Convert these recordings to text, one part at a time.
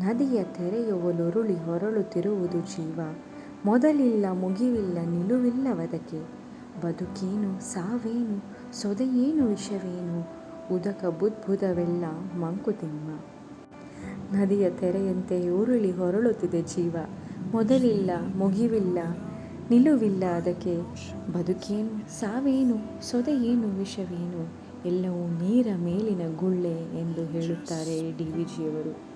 ನದಿಯ ತೆರೆಯುವಲುರುಳಿ ಹೊರಳುತ್ತಿರುವುದು ಜೀವ. ಮೊದಲಿಲ್ಲ, ಮುಗಿವಿಲ್ಲ ನಿಲುವಿಲ್ಲವದಕ್ಕೆ ಬದುಕೇನು, ಸಾವೇನು, ಸೊದೆಯೇನು, ವಿಷವೇನು? ಉದಕ ಬುದ್ಭುದವೆಲ್ಲ ಮಂಕುತಿಮ್ಮ. ನದಿಯ ತೆರೆಯಂತೆ ಉರುಳಿ ಹೊರಳುತ್ತಿದೆ ಜೀವ. ಮೊದಲಿಲ್ಲ, ಮುಗಿವಿಲ್ಲ, ನಿಲುವಿಲ್ಲ ಅದಕ್ಕೆ. ಬದುಕೇನು, ಸಾವೇನು, ಸೊದೆಯೇನು, ವಿಷವೇನು? ಎಲ್ಲವೂ ನೀರ ಮೇಲಿನ ಗುಳ್ಳೆ ಎಂದು ಹೇಳುತ್ತಾರೆ ಡಿ ವಿ ಜಿಯವರು.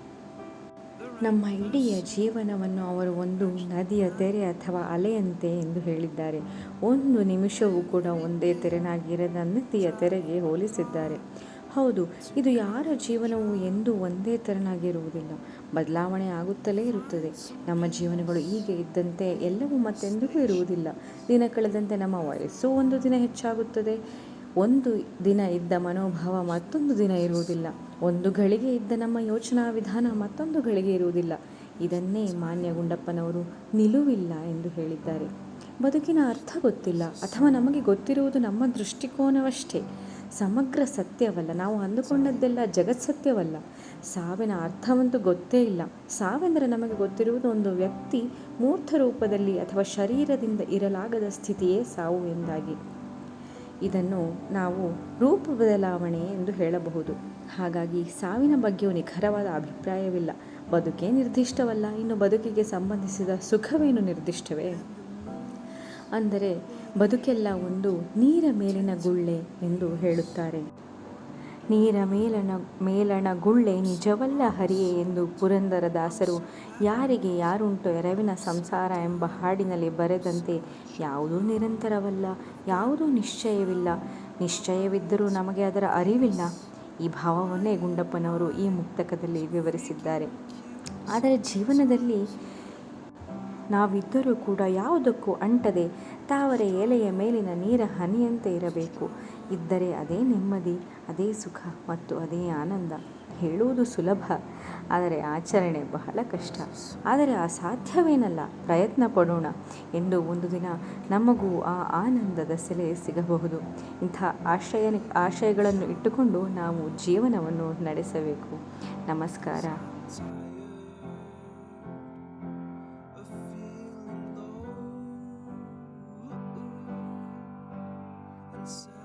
ನಮ್ಮ ಇಡೀ ಜೀವನವನ್ನು ಅವರು ಒಂದು ನದಿಯ ತೆರೆ ಅಥವಾ ಅಲೆಯಂತೆ ಎಂದು ಹೇಳಿದ್ದಾರೆ. ಒಂದು ನಿಮಿಷವೂ ಕೂಡ ಒಂದೇ ತೆರೆನಾಗಿರದ ನದಿಯ ತೆರೆಗೆ ಹೋಲಿಸಿದ್ದಾರೆ. ಹೌದು, ಇದು ಯಾರ ಜೀವನವು ಎಂದೂ ಒಂದೇ ತೆರನಾಗಿರುವುದಿಲ್ಲ. ಬದಲಾವಣೆ ಆಗುತ್ತಲೇ ಇರುತ್ತದೆ. ನಮ್ಮ ಜೀವನಗಳು ಹೀಗೆ ಇದ್ದಂತೆ ಎಲ್ಲವೂ ಮತ್ತೆಂದಿಗೂ ಇರುವುದಿಲ್ಲ. ದಿನ ಕಳೆದಂತೆ ನಮ್ಮ ವಯಸ್ಸು ಒಂದು ದಿನ ಹೆಚ್ಚಾಗುತ್ತದೆ. ಒಂದು ದಿನ ಇದ್ದ ಮನೋಭಾವ ಮತ್ತೊಂದು ದಿನ ಇರುವುದಿಲ್ಲ. ಒಂದು ಗಳಿಗೆ ಇದ್ದ ನಮ್ಮ ಯೋಚನಾ ವಿಧಾನ ಮತ್ತೊಂದು ಗಳಿಗೆ ಇರುವುದಿಲ್ಲ. ಇದನ್ನೇ ಮಾನ್ಯ ಗುಂಡಪ್ಪನವರು ನಿಲುವಿಲ್ಲ ಎಂದು ಹೇಳಿದ್ದಾರೆ. ಬದುಕಿನ ಅರ್ಥ ಗೊತ್ತಿಲ್ಲ. ಅಥವಾ ನಮಗೆ ಗೊತ್ತಿರುವುದು ನಮ್ಮ ದೃಷ್ಟಿಕೋನವಷ್ಟೇ. ಸಮಗ್ರ ಸತ್ಯವಲ್ಲ. ನಾವು ಅಂದುಕೊಂಡದ್ದೆಲ್ಲ ಜಗತ್ ಸತ್ಯವಲ್ಲ. ಸಾವಿನ ಅರ್ಥವಂತೂ ಗೊತ್ತೇ ಇಲ್ಲ. ಸಾವೆಂದರೆ ನಮಗೆ ಗೊತ್ತಿರುವುದು ಒಂದು ವ್ಯಕ್ತಿ ಮೂರ್ತ ರೂಪದಲ್ಲಿ ಅಥವಾ ಶರೀರದಿಂದ ಇರಲಾಗದ ಸ್ಥಿತಿಯೇ ಸಾವು ಎಂದಾಗಿ. ಇದನ್ನು ನಾವು ರೂಪ ಬದಲಾವಣೆ ಎಂದು ಹೇಳಬಹುದು. ಹಾಗಾಗಿ ಸಾವಿನ ಬಗ್ಗೆಯೂ ನಿಖರವಾದ ಅಭಿಪ್ರಾಯವಿಲ್ಲ. ಬದುಕೇ ನಿರ್ದಿಷ್ಟವಲ್ಲ. ಇನ್ನು ಬದುಕಿಗೆ ಸಂಬಂಧಿಸಿದ ಸುಖವೇನು ನಿರ್ದಿಷ್ಟವೇ? ಅಂದರೆ ಬದುಕೆಲ್ಲ ಒಂದು ನೀರ ಮೇಲಿನ ಗುಳ್ಳೆ ಎಂದು ಹೇಳುತ್ತಾರೆ. ನೀರ ಮೇಲಣ ಮೇಲಣ ಗುಳ್ಳೆ ನಿಜವಲ್ಲ ಹರಿಯೇ ಎಂದು ಪುರಂದರದಾಸರು, ಯಾರಿಗೆ ಯಾರುಂಟು ಎರವಿನ ಸಂಸಾರ ಎಂಬ ಹಾಡಿನಲ್ಲಿ ಬರೆದಂತೆ, ಯಾವುದೂ ನಿರಂತರವಲ್ಲ, ಯಾವುದೂ ನಿಶ್ಚಯವಿಲ್ಲ. ನಿಶ್ಚಯವಿದ್ದರೂ ನಮಗೆ ಅದರ ಅರಿವಿಲ್ಲ. ಈ ಭಾವವನ್ನೇ ಗುಂಡಪ್ಪನವರು ಈ ಮುಕ್ತಕದಲ್ಲಿ ವಿವರಿಸಿದ್ದಾರೆ. ಆದರೆ ಜೀವನದಲ್ಲಿ ನಾವಿದ್ದರೂ ಕೂಡ ಯಾವುದಕ್ಕೂ ಅಂಟದೆ ತಾವರೆ ಎಲೆಯ ಮೇಲಿನ ನೀರ ಹನಿಯಂತೆ ಇರಬೇಕು. ಇದ್ದರೆ ಅದೇ ನೆಮ್ಮದಿ, ಅದೇ ಸುಖ ಮತ್ತು ಅದೇ ಆನಂದ. ಹೇಳುವುದು ಸುಲಭ, ಆದರೆ ಆಚರಣೆ ಬಹಳ ಕಷ್ಟ. ಆದರೆ ಅಸಾಧ್ಯವೇನಲ್ಲ ಪ್ರಯತ್ನ ಪಡೋಣ. ಎಂದು ಒಂದು ದಿನ ನಮಗೂ ಆ ಆನಂದದ ಸೆಲೆ ಸಿಗಬಹುದು. ಇಂಥ ಆಶಯ ಆಶಯಗಳನ್ನು ಇಟ್ಟುಕೊಂಡು ನಾವು ಜೀವನವನ್ನು ನಡೆಸಬೇಕು. ನಮಸ್ಕಾರ. sun.